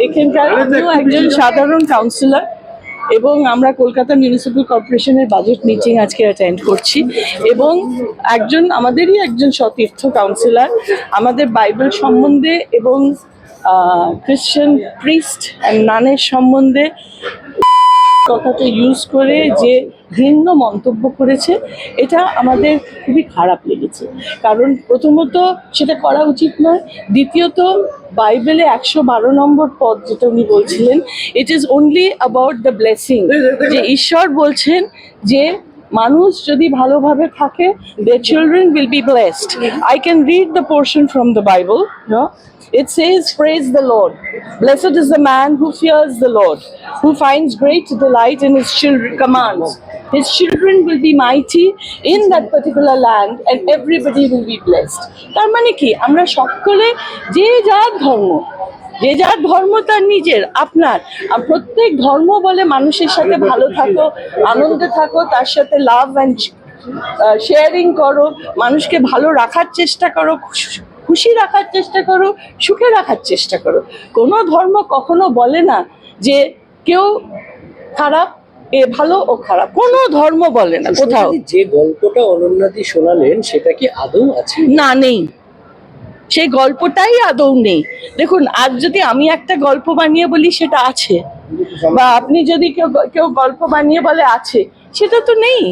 এখানকার আমিও একজন সাধারণ কাউন্সিলর এবং আমরা কলকাতা মিউনিসিপ্যাল কর্পোরেশনের বাজেট মিটিং আজকে অ্যাটেন্ড করছি এবং একজন, আমাদেরই একজন সতীর্থ কাউন্সিলর আমাদের বাইবেল সম্বন্ধে এবং খ্রিশ্চান প্রিস্ট অ্যান্ড নানের সম্বন্ধে কথাটা ইউজ করে যে ঘৃণ্য মন্তব্য করেছে এটা আমাদের খুবই খারাপ লেগেছে। কারণ প্রথমত সেটা করা উচিত নয় দ্বিতীয়ত বাইবেলে একশো বারো নম্বর পদ যেটা উনি বলছিলেন it is only about the blessing যে ঈশ্বর বলছেন যে মানুষ যদি ভালোভাবে থাকে they children will be blessed I can read the portion from the Bible It says, Praise the Lord. Blessed is the man who fears the Lord, who finds great delight in his children commands. His children will be mighty in that particular land, and everybody will be blessed. তার মানে কি আমরা সকলে যে যার ধর্ম যে যার ধর্ম তার নিজের আপনার। আর প্রত্যেক ধর্ম বলে মানুষের সাথে ভালো থাকো আনন্দে থাকো তার সাথে লাভ অ্যান্ড শেয়ারিং করো মানুষকে ভালো রাখার চেষ্টা করো খুশি রাখার চেষ্টা করো সুখে রাখার চেষ্টা করো। কোনো ধর্ম কখনো বলে না যে কেউ খারাপ এ ভালো ও খারাপ। কোনো ধর্ম বলে না কোথাও। যে গল্পটা অনন্যাদি শোনালেন সেটা কি আদৌ আছে? না নেই। সেই গল্পটাই আদৌ নেই। দেখুন আজ যদি আমি একটা গল্প বানিয়ে বলি সেটা আছে। বা আপনি যদি কেউ কেউ গল্প বানিয়ে বলে আছে সেটা তো নেই।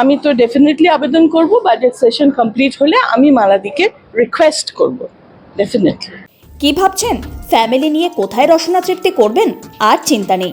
আমি তো ডেফিনেটলি আবেদন করব। বাজেট সেশন কমপ্লিট হলে আমি মালাদিকে রিকোয়েস্ট করব। ডেফিনেটলি কি ভাবছেন? ফ্যামিলি নিয়ে কোথায় রসনা তৃপ্তি করবেন? আর চিন্তা নেই।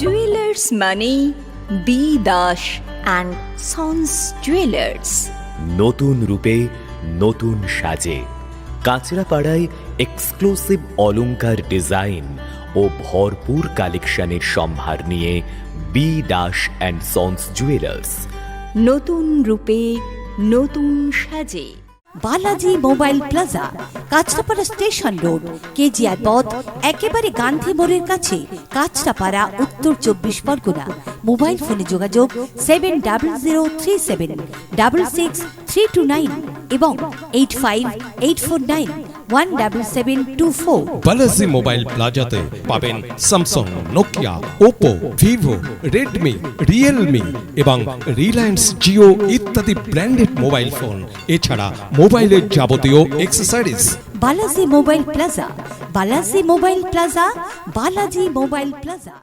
Jewellers মানে B Das and sons jewellers নতুন রূপে নতুন সাজে। কাঁচরাপাড়ায় এক্সক্লুসিভ অলংকার ডিজাইন ও ভরপুর কালেকশনের সম্ভার নিয়ে B Das and sons jewellers নতুন রূপে নতুন সাজে। Balaji mobile plaza Kanchrapara station road, KGR পথ, একেবারে গান্ধী মোড়ের কাছে, কাঁচরাপাড়া, উত্তর চব্বিশ পরগনা। মোবাইল ফোনে যোগাযোগ seven double zero three seven, double six three two nine এবং eight five eight four nine, one double seven two four. Balaji mobile প্লাজাতে পাবেন Samsung, Nokia, Oppo, Vivo, Redmi, Realme এবং রিলায়েন্স জিও ইত্যাদি ব্র্যান্ডেড মোবাইল ফোন। এছাড়া মোবাইলের যাবতীয় accessories Balaji mobile plaza Balaji mobile plaza Balaji mobile plaza